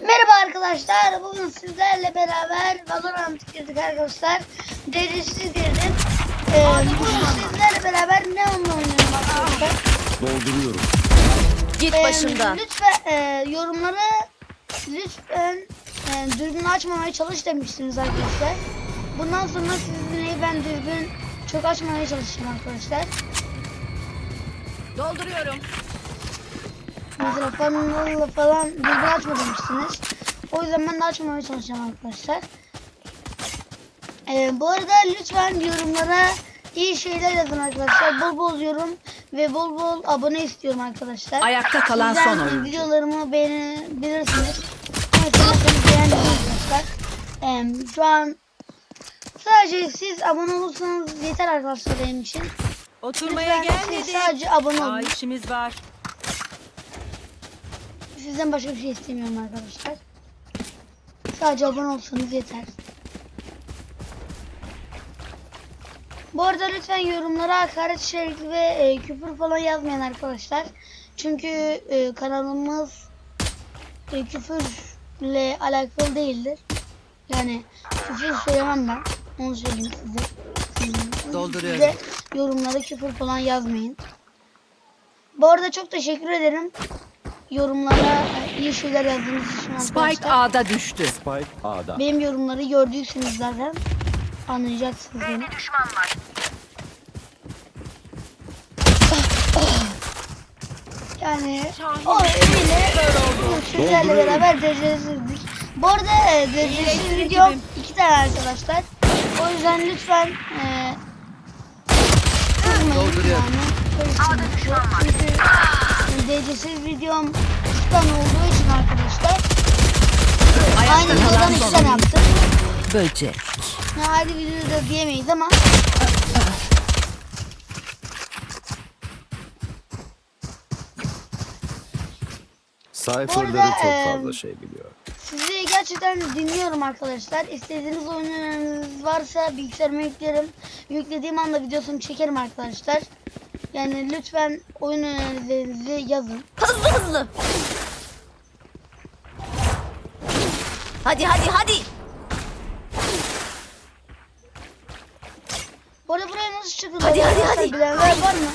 Merhaba arkadaşlar. Bugün sizlerle beraber Valorant girdik arkadaşlar. Derecesiz girdim. Ee, bugün sizlerle beraber ne oynuyorum arkadaşlar. Dolduruyorum. Git Ee, başımdan. lütfen e, yorumlara lütfen e, dürbün açmamaya çalış demiştiniz arkadaşlar. Bundan sonra sizinle ben dürbün çok açmamaya çalışacağım arkadaşlar. Dolduruyorum. Mesela falan falan dürbün açma demiştiniz. O yüzden ben de açmamaya çalışacağım arkadaşlar. Ee, bu arada lütfen yorumlara iyi şeyler yazın arkadaşlar. Bol bol yorum ve bol bol abone istiyorum arkadaşlar. Ayakta kalan Sizden son oyuncu. videolarımı beğenebilirsiniz. Mesela beni beğendiniz arkadaşlar. Ee, şu an sadece siz abone olursanız yeter arkadaşlar benim için. Oturmaya Lütfen siz gelmedik. sadece abone olun. işimiz var. Sizden başka bir şey istemiyorum arkadaşlar. Sadece abone olsanız yeter. Bu arada lütfen yorumlara hakaret içerikli ve e, küfür falan yazmayın arkadaşlar. Çünkü e, kanalımız e, küfürle alakalı değildir. Yani küfür söylemem ben. Onu söyleyeyim size. Dolduruyorum. Siz de yorumlara küfür falan yazmayın. Bu arada çok teşekkür ederim. Yorumlara iyi şeyler yazdığınız için Spike arkadaşlar. A'da düştü. Spike A'da. Benim yorumları gördüyseniz zaten anlayacaksınız beni. Yani o öyle sizlerle beraber derecesizdik. Bu arada derecesiz videom iki tane arkadaşlar. O yüzden lütfen e, kızmayın yani. Çünkü derecesiz videom iki tane olduğu için arkadaşlar. Aynı Ayakta videodan kalan iki son tane oyuncu. yaptım. Böcek. Ya hadi videoda diyemeyiz ama Orada, çok fazla şey biliyor. sizi gerçekten dinliyorum arkadaşlar. İstediğiniz oyun öneriniz varsa bilgisayarıma yüklerim. Yüklediğim anda videosunu çekerim arkadaşlar. Yani lütfen oyun önerilerinizi yazın. Hızlı hızlı. Hadi hadi hadi. Bu arada buraya nasıl çıkılıyor? Hadi, hadi, hadi. Bilenler var mı?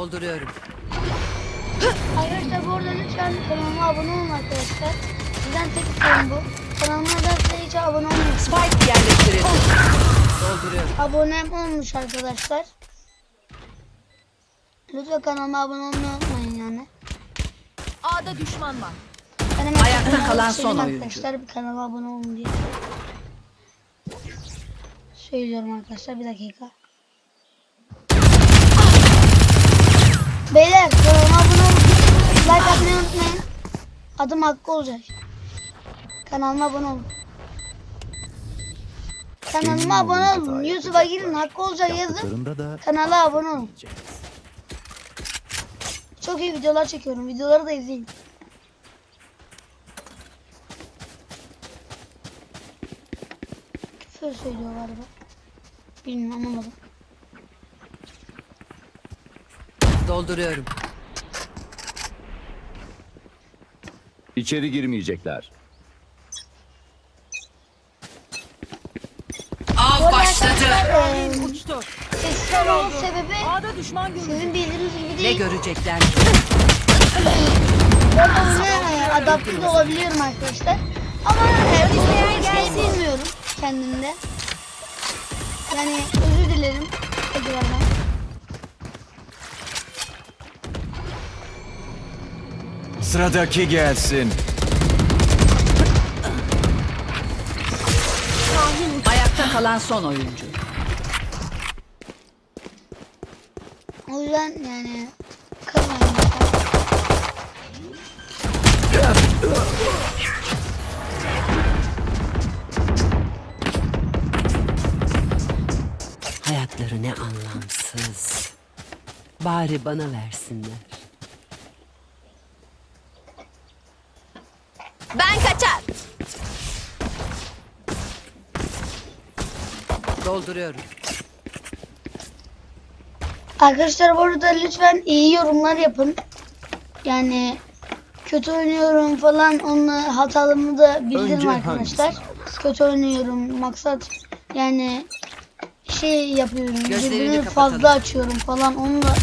Dolduruyorum. Arkadaşlar bu arada lütfen kanalıma abone olun arkadaşlar. Sizden tek isteğim bu. Kanalıma da hiç abone olmayın. Spike yerleştirildi. Dolduruyorum. Abonem olmuş arkadaşlar. Lütfen kanalıma abone olmayı unutmayın yani. A'da düşman var. Ben hemen Ayakta kalan son oyuncu. Arkadaşlar bir kanala abone olun diye. Söylüyorum arkadaşlar bir dakika. Beyler kanalıma abone olun. Like atmayı unutmayın. Adım Hakkı olacak. Kanalıma abone olun. Kanalıma abone olun, YouTube'a girin Hakkı olacak yazın. Kanala abone olun. Çok iyi videolar çekiyorum. Videoları da izleyin. Küfür söylüyor galiba. Bilmiyorum anlamadım. Dolduruyorum. İçeri girmeyecekler. Av başladı. Ee, Uçtu. sessiz olmanın sebebi A'da düşman görüldü. sizin bildiğiniz gibi Ne değil. görecekler? Ben oyuna adapte de olabiliyorum arkadaşlar. Ama e, bu şey bilmiyorum kendimde. Yani özür dilerim. Tekrardan. Sıradaki gelsin. Ayakta kalan son oyuncu. O yüzden yani. Hayatları ne anlamsız. Bari bana versinler. Ben kaçar. Dolduruyorum. Arkadaşlar bu arada lütfen iyi yorumlar yapın. Yani kötü oynuyorum falan onunla hatalımı da bildirin Önce arkadaşlar. Kötü oynuyorum maksat yani şey yapıyorum. Gözlerini fazla açıyorum falan onu da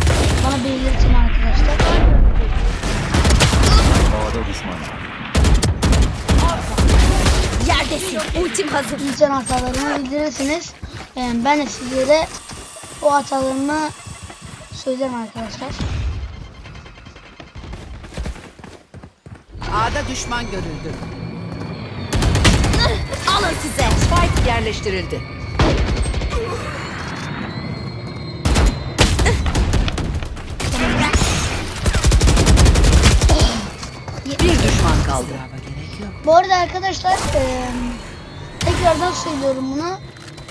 bana belirtin arkadaşlar. Hazır. Lütfen hatalarımı bildirirsiniz. Yani ben de sizlere o hatalarımı söylerim arkadaşlar. A'da düşman görüldü. Alın size. Spike yerleştirildi. Bir düşman kaldı. Bu arada arkadaşlar eee, tekrardan söylüyorum bunu.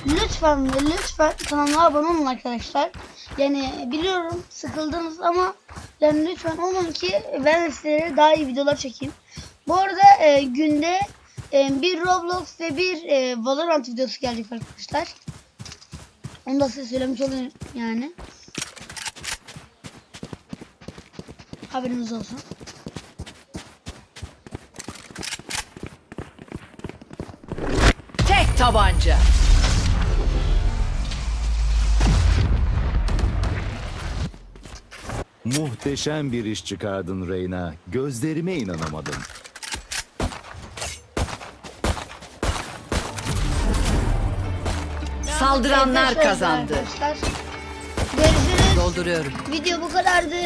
Lütfen ve lütfen kanalıma abone olun arkadaşlar. Yani biliyorum sıkıldınız ama yani lütfen olun ki ben sizlere daha iyi videolar çekeyim. Bu arada eee, günde eee, bir Roblox ve bir eee, Valorant videosu gelecek arkadaşlar. Onu da size söylemiş olayım yani. Haberiniz olsun. Tek tabanca. Muhteşem bir iş çıkardın Reyna. Gözlerime inanamadım. Saldıranlar kazandı. arkadaşlar. Görüşürüz. Dolduruyorum. Video bu kadardı.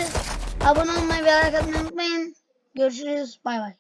Abone olmayı ve like atmayı unutmayın. Görüşürüz. Bay bay.